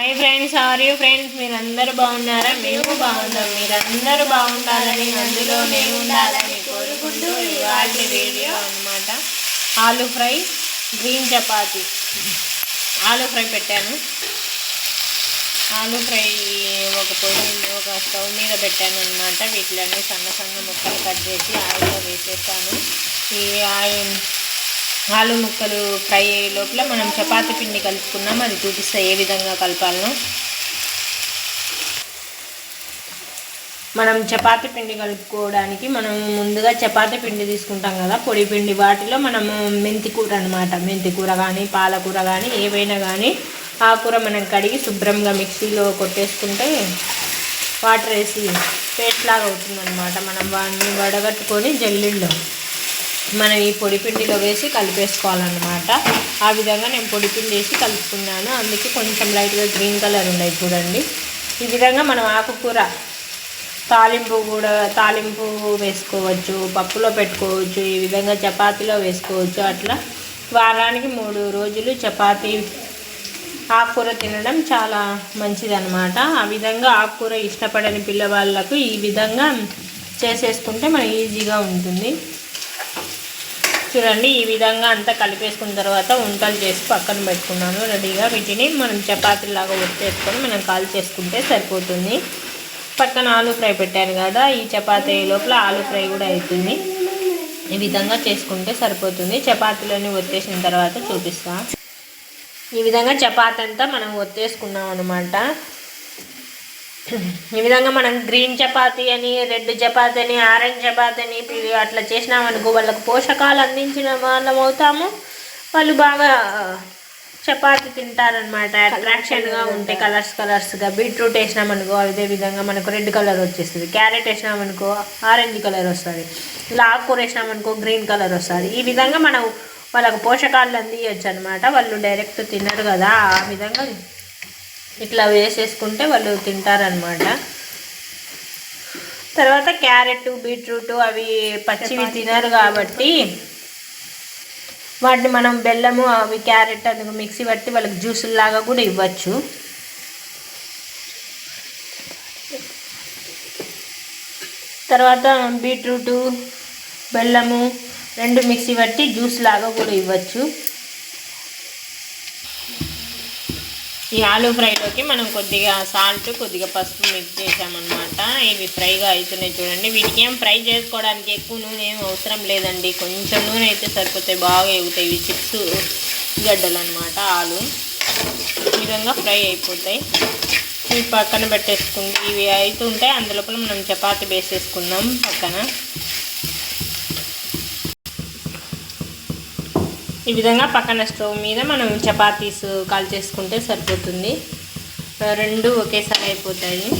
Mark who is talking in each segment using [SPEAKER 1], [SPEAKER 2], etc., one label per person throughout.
[SPEAKER 1] Hi friends are you friends మీరందరూ బాగున్నారా? మేము బాగున్నాం. మీరందరూ బాగుండాలని అందులో నేను ఉండాలని కోరుకుంటూ ఇవాళ వీడియో అన్నమాట. ఆలు ఫ్రై గ్రీన్ చపాతి. ఆలు ఫ్రై పెట్టాను. ఆలు ఫ్రై ఒక పొయ్యి ఒక స్టవ్ మీద పెట్టాను అనమాట వీటిలన్నీ సన్న సన్న ముక్కలు కట్ చేసి ఆయిల్లో వేసేస్తాను. ఈ ఆయిల్ ఆలు ముక్కలు ఫ్రై అయ్యే లోపల మనం చపాతీ పిండి కలుపుకున్నాం. అది చూపిస్తా ఏ విధంగా కలపాలనో. మనం చపాతి పిండి కలుపుకోవడానికి మనం ముందుగా చపాతి పిండి తీసుకుంటాం కదా. పొడి పిండి వాటిలో మనము మెంతికూర అనమాట మెంతికూర కానీ పాలకూర కానీ ఏవైనా కానీ ఆ కూర మనం కడిగి శుభ్రంగా మిక్సీలో కొట్టేసుకుంటే వాటర్ వేసి పేస్ట్ లాగా అవుతుందన్నమాట. మనం వాడిని వడగట్టుకొని జల్లిల్లో మనం ఈ పొడి పిండిలో వేసి కలిపేసుకోవాలన్నమాట. ఆ విధంగా నేను పొడి పిండి వేసి కలుపుకున్నాను. అందుకే కొంచెం లైట్గా గ్రీన్ కలర్ ఉన్నాయి చూడండి. ఈ విధంగా మనం ఆకుకూర తాలింపు కూడా తాలింపు వేసుకోవచ్చు పప్పులో పెట్టుకోవచ్చు ఈ విధంగా చపాతీలో వేసుకోవచ్చు. అట్లా వారానికి మూడు రోజులు చపాతీ ఆకుకూర తినడం చాలా మంచిదన్నమాట. ఆ విధంగా ఆకుకూర ఇష్టపడని పిల్లవాళ్ళకు ఈ విధంగా చేసేసుకుంటే మనం ఈజీగా ఉంటుంది. చూడండి ఈ విధంగా అంతా కలిపేసుకున్న తర్వాత వంటలు చేసి పక్కన పెట్టుకున్నాను. రెడీగా వీటిని మనం చపాతీలాగా ఒత్తేసుకొని మనం కాల్ చేసుకుంటే సరిపోతుంది. పక్కన ఆలు ఫ్రై పెట్టాను కదా ఈ చపాతీ లోపల ఆలు ఫ్రై కూడా అవుతుంది. ఈ విధంగా చేసుకుంటే సరిపోతుంది. చపాతీలోని ఒత్తేసిన తర్వాత చూపిస్తాను ఈ విధంగా చపాతీ అంతా మనం ఒత్తేసుకున్నాం అనమాట ఈ విధంగా మనం గ్రీన్ చపాతీ అని రెడ్ చపాతీ అని ఆరెంజ్ చపాతీ అని అట్లా చేసినామనుకో వాళ్ళకు పోషకాలు అందించిన వాళ్ళం అవుతాము. వాళ్ళు బాగా చపాతీ తింటారనమాట అట్రాక్షన్గా ఉంటాయి. కలర్స్ కలర్స్గా బీట్రూట్ వేసినామనుకో అదే విధంగా మనకు రెడ్ కలర్ వచ్చేస్తుంది. క్యారెట్ వేసినామనుకో ఆరెంజ్ కలర్ వస్తుంది. ఇలా ఆకుకూర వేసినామనుకో గ్రీన్ కలర్ వస్తుంది. ఈ విధంగా మనం వాళ్ళకు పోషకాలు అందియచ్చు అనమాట వాళ్ళు డైరెక్ట్ తినరు కదా. ఆ విధంగా ఇట్లా వేసేసుకుంటే వాళ్ళు తింటారనమాట తర్వాత క్యారెట్ బీట్రూట్ అవి పచ్చివి తినరు కాబట్టి వాటిని మనం బెల్లము అవి క్యారెట్ అందుకు మిక్సీ పట్టి వాళ్ళకి జ్యూసులు లాగా కూడా ఇవ్వచ్చు. తర్వాత బీట్రూటు బెల్లము రెండు మిక్సీ పట్టి జ్యూస్ లాగా కూడా ఇవ్వచ్చు. ఈ ఆలూ ఫ్రైలోకి మనం కొద్దిగా సాల్ట్ కొద్దిగా పసుపు మిక్స్ చేసామన్నమాట ఇవి ఫ్రైగా అవుతున్నాయి చూడండి. వీటికి ఏం ఫ్రై చేసుకోవడానికి ఎక్కువ నూనె ఏం అవసరం లేదండి. కొంచెం నూనె అయితే సరిపోతాయి. బాగా ఎగుతాయి. ఇవి చిప్స్ గడ్డలు అనమాట ఆలు. ఈ విధంగా ఫ్రై అయిపోతాయి. ఇవి పక్కన పెట్టేసుకుంటే ఇవి అవుతుంటే అందులోపల మనం చపాతి వేసేసుకుందాం పక్కన. ఈ విధంగా పక్కన స్టవ్ మీద మనం చపాతీస్ కాల్ చేసుకుంటే సరిపోతుంది. రెండు ఒకేసారి అయిపోతాయి.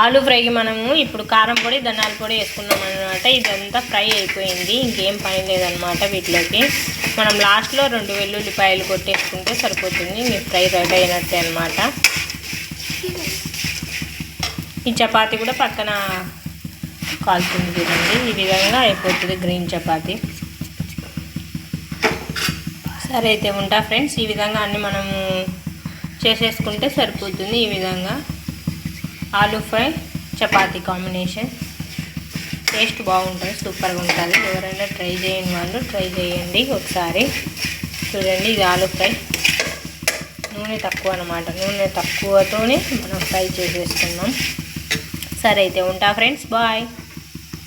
[SPEAKER 1] ఆలు ఫ్రైకి మనము ఇప్పుడు కారం పొడి ధనాల పొడి వేసుకున్నాం అనమాట ఇదంతా ఫ్రై అయిపోయింది. ఇంకేం పని లేదనమాట వీటిలోకి. మనం లాస్ట్లో రెండు వెల్లుల్లిపాయలు కొట్టేసుకుంటే సరిపోతుంది. మీ ఫ్రై రెడీ అయినట్టే అనమాట ఈ చపాతి కూడా పక్కన కాలుతుంది చూడండి. ఈ విధంగా అయిపోతుంది గ్రీన్ చపాతి. సరే అయితే ఉంటా ఫ్రెండ్స్. ఈ విధంగా అన్నీ మనము చేసేసుకుంటే సరిపోతుంది ఈ విధంగా. Aloo fry chapati combination. Taste బాగుంటుంది సూపర్గా ఉంటుంది. ఎవరైనా ట్రై చేయని వాళ్ళు ట్రై చేయండి ఒకసారి. చూడండి ఇది ఆలూ ఫ్రై. నూనె తక్కువ అనమాట నూనె తక్కువతోనే మనం ఫ్రై చేసేసుకున్నాం సరే అయితే ఉంటా ఫ్రెండ్స్ బాయ్